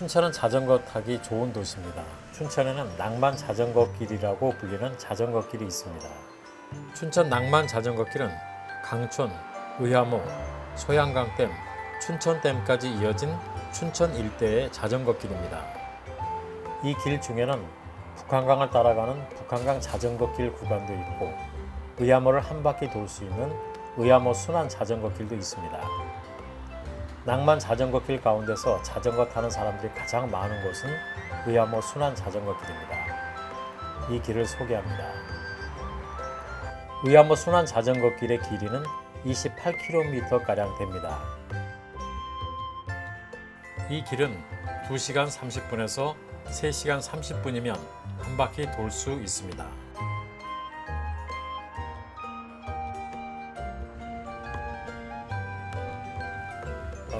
춘천은 자전거 타기 좋은 도시입니다. 춘천에는 낭만 자전거 길이라고 불리는 자전거 길이 있습니다. 춘천 낭만 자전거 길은 강촌, 의암호, 소양강댐, 춘천댐까지 이어진 춘천 일대의 자전거 길입니다. 이 길 중에는 북한강을 따라가는 북한강 자전거 길 구간도 있고 의암호를 한 바퀴 돌 수 있는 의암호 순환 자전거 길도 있습니다. 낭만 자전거 길 가운데서 자전거 타는 사람들이 가장 많은 곳은 의암호 순환 자전거 길입니다. 이 길을 소개합니다. 의암호 순환 자전거 길의 길이는 28km가량 됩니다. 이 길은 2시간 30분에서 3시간 30분이면 한 바퀴 돌 수 있습니다.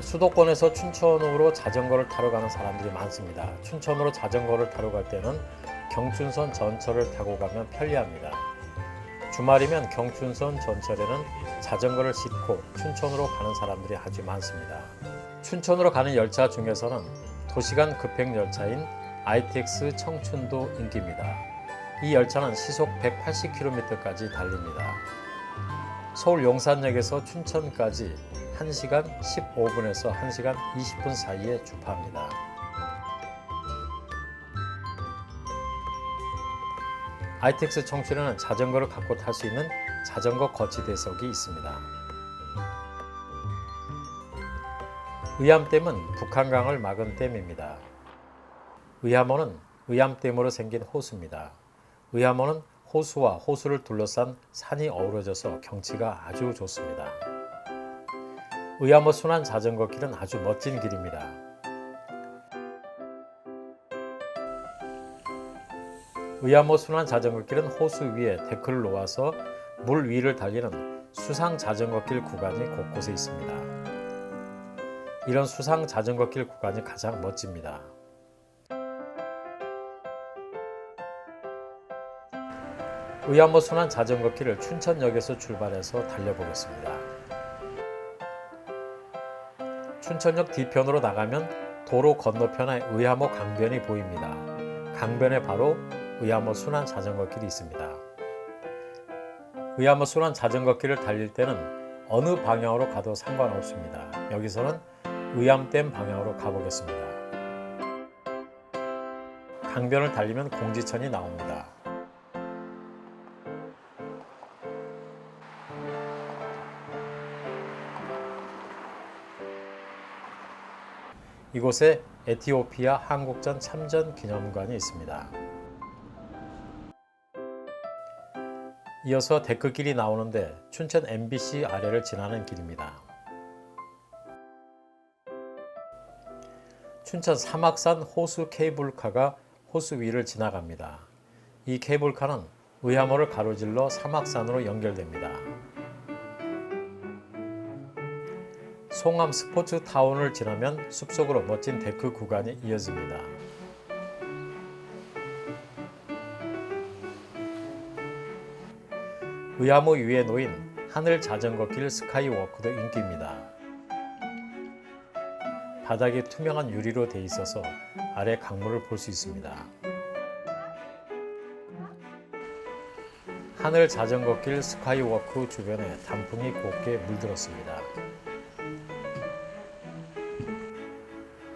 수도권에서 춘천으로 자전거를 타러 가는 사람들이 많습니다. 춘천으로 자전거를 타러 갈 때는 경춘선 전철을 타고 가면 편리합니다. 주말이면 경춘선 전철에는 자전거를 싣고 춘천으로 가는 사람들이 아주 많습니다. 춘천으로 가는 열차 중에서는 도시간 급행 열차인 ITX 청춘도 인기입니다. 이 열차는 시속 180km까지 달립니다. 서울 용산역에서 춘천까지 1시간 15분에서 1시간 20분 사이에 주파합니다. ITX 청춘에는 자전거를 갖고 탈 수 있는 자전거 거치 대석이 있습니다. 의암댐은 북한강을 막은 댐입니다. 의암호는 의암댐으로 생긴 호수입니다. 의암호는 호수와 호수를 둘러싼 산이 어우러져서 경치가 아주 좋습니다. 의암호 순환 자전거 길은 아주 멋진 길입니다. 의암호 순환 자전거 길은 호수 위에 데크를 놓아서 물 위를 달리는 수상 자전거 길 구간이 곳곳에 있습니다. 이런 수상 자전거 길 구간이 가장 멋집니다. 의암호 순환 자전거 길을 춘천역에서 출발해서 달려보겠습니다. 춘천역 뒤편으로 나가면 도로 건너편에 의암호 강변이 보입니다. 강변에 바로 의암호 순환 자전거 길이 있습니다. 의암호 순환 자전거 길을 달릴 때는 어느 방향으로 가도 상관없습니다. 여기서는 의암댐 방향으로 가보겠습니다. 강변을 달리면 공지천이 나옵니다. 이곳에 에티오피아 한국전 참전 기념관이 있습니다. 이어서 데크길이 나오는데 춘천 MBC 아래를 지나는 길입니다. 춘천 사막산 호수 케이블카가 호수 위를 지나갑니다. 이 케이블카는 의암호를 가로질러 사막산으로 연결됩니다. 송암 스포츠 타운을 지나면 숲속으로 멋진 데크 구간이 이어집니다. 의암호 위에 놓인 하늘 자전거길 스카이워크도 인기입니다. 바닥이 투명한 유리로 돼 있어서 아래 강물을 볼 수 있습니다. 하늘 자전거길 스카이워크 주변에 단풍이 곱게 물들었습니다.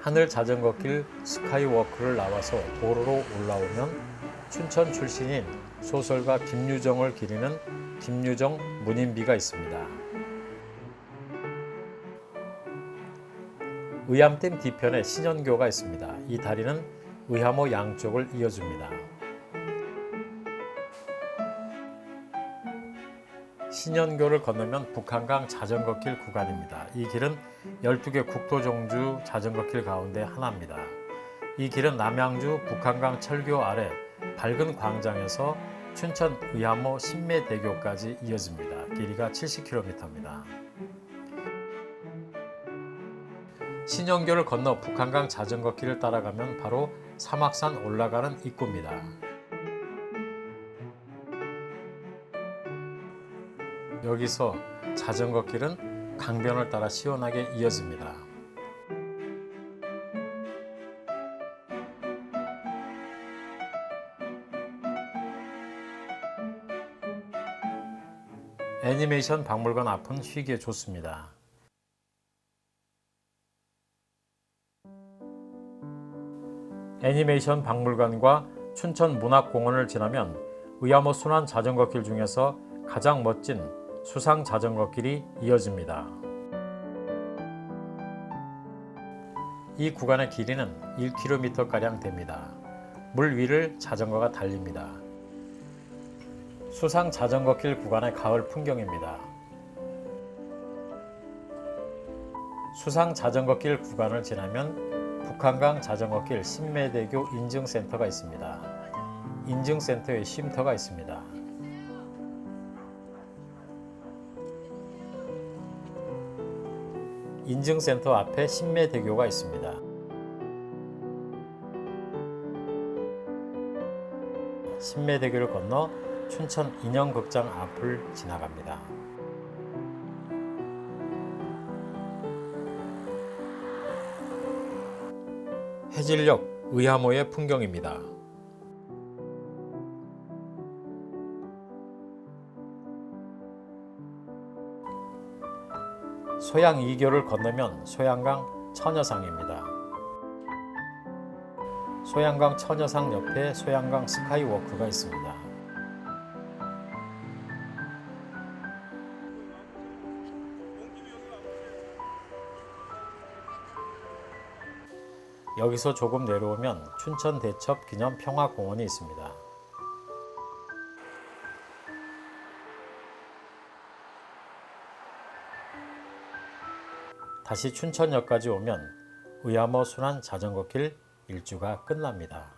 하늘 자전거길 스카이워크를 나와서 도로로 올라오면 춘천 출신인 소설가 김유정을 기리는 김유정 문인비가 있습니다. 의암댐 뒤편에 신현교가 있습니다. 이 다리는 의암호 양쪽을 이어줍니다. 신현교를 건너면 북한강 자전거길 구간입니다. 이 길은 12개 국토종주 자전거길 가운데 하나입니다. 이 길은 남양주 북한강 철교 아래 밝은 광장에서 춘천 의암호 신매대교까지 이어집니다. 길이가 70km입니다. 신영교를 건너 북한강 자전거길을 따라가면 바로 사막산 올라가는 입구입니다. 여기서 자전거 길은 강변을 따라 시원하게 이어집니다. 애니메이션 박물관 앞은 쉬기에 좋습니다. 애니메이션 박물관과 춘천 문학공원을 지나면 의암호 순환 자전거길 중에서 가장 멋진 수상 자전거 길이 이어집니다. 이 구간의 길이는 1km가량 됩니다. 물 위를 자전거가 달립니다. 수상 자전거 길 구간의 가을 풍경입니다. 수상 자전거 길 구간을 지나면 북한강 자전거 길 신매대교 인증센터가 있습니다. 인증센터에 쉼터가 있습니다. 인증센터 앞에 신매대교가 있습니다. 신매대교를 건너 춘천 인형극장 앞을 지나갑니다. 해질녘 의하모의 풍경입니다. 소양 이교를 건너면 소양강 처녀상입니다. 소양강 처녀상 옆에 소양강 스카이워크가 있습니다. 여기서 조금 내려오면 춘천 대첩 기념 평화공원이 있습니다. 다시 춘천역까지 오면 의암호 순환 자전거길 일주가 끝납니다.